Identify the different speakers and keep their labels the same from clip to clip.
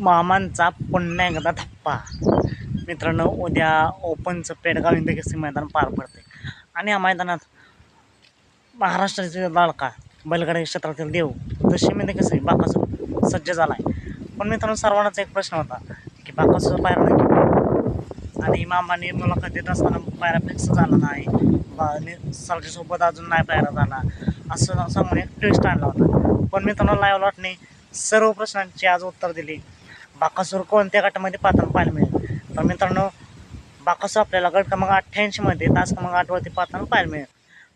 Speaker 1: मामांचा पुन्हा एकदा थप्पा. मित्रांनो उद्या ओपनचं पेडगाव इंद मैदान पार पडते आणि या मैदानात महाराष्ट्राचे लाडका बैलगाडी क्षेत्रातील देव दशी इंद केसरी बाकासूर सज्ज झाला आहे पण मित्रांनो सर्वांनाच एक प्रश्न होता की बाकासूर पायरा आणि मामाने मुलाखत देत असताना पायरा फिक्स झाला नाही. बा- सरजीसोबत अजून नाही पायरा झाला. असं सांगून एक ट्विस्ट आणला होता. पण मित्रांनो लाईव्ह लॉटने सर्व प्रश्नांची आज उत्तर दिली. बाकासूर कोणत्या गटामध्ये पाहताना पाहायला मिळेल? तर मित्रांनो बाकासूर आपल्याला गट क्रमांक अठ्ठ्याऐंशीमध्ये तास क्रमांक आठवरती पाहताना पाहायला मिळेल.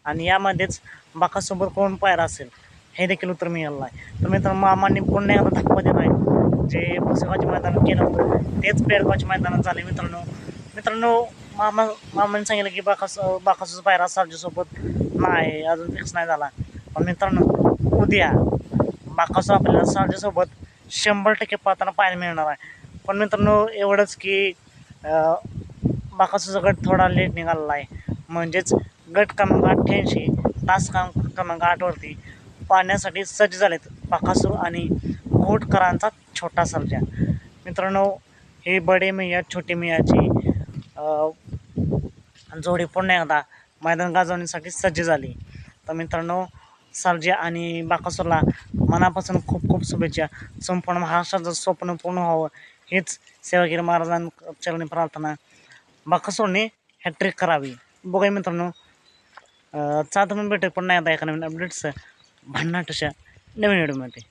Speaker 1: आणि यामध्येच बाकासोबत कोण पायरा असेल हे देखील उत्तर मिळालं आहे. तर मित्रांनो मामांनी पुन्हा एकदा धक्का दिला आहे? जे पुस्तकाचे मैदान केलं होतं तेच पेडगावचे मैदानात झाले मित्रांनो. मित्रांनो मामा मामाने सांगितलं की बाकास बाकासूर पायरा सरजीसोबत नाही अजून फिक्स नाही झाला. पण मित्रांनो उद्या बाकासूर आपल्याला सरजीसोबत शंभर टक्के पाहताना पाहायला मिळणार आहे. पण मित्रांनो एवढंच की बाकासूचा गट थोडा लेट निघालेला आहे. म्हणजेच गट क्रमांक अठ्ठ्याऐंशी तास क्रमांक क्रमांक आठवरती पाहण्यासाठी सज्ज झालेत बाकासूर आणि घोटकरांचा छोटा सर्जा मित्रांनो हे बडे मिया छोटे मियाची जोडी पुन्हा एकदा मैदान गाजवण्यासाठी सज्ज झाली. तर मित्रांनो सर्जा आणि बाकासूरला मनापासून खूप खूप शुभेच्छा. संपूर्ण महाराष्ट्राचं स्वप्न पूर्ण व्हावं हेच सेवागिरी महाराजांचरणी चरणी प्रार्थना. बाकासूरने हॅट्रिक करावी. बघा मित्रांनो अं, चला तर पण नाही आता एका नवीन अपडेट्स भन्नाटशा नवीन व्हिडिओमध्ये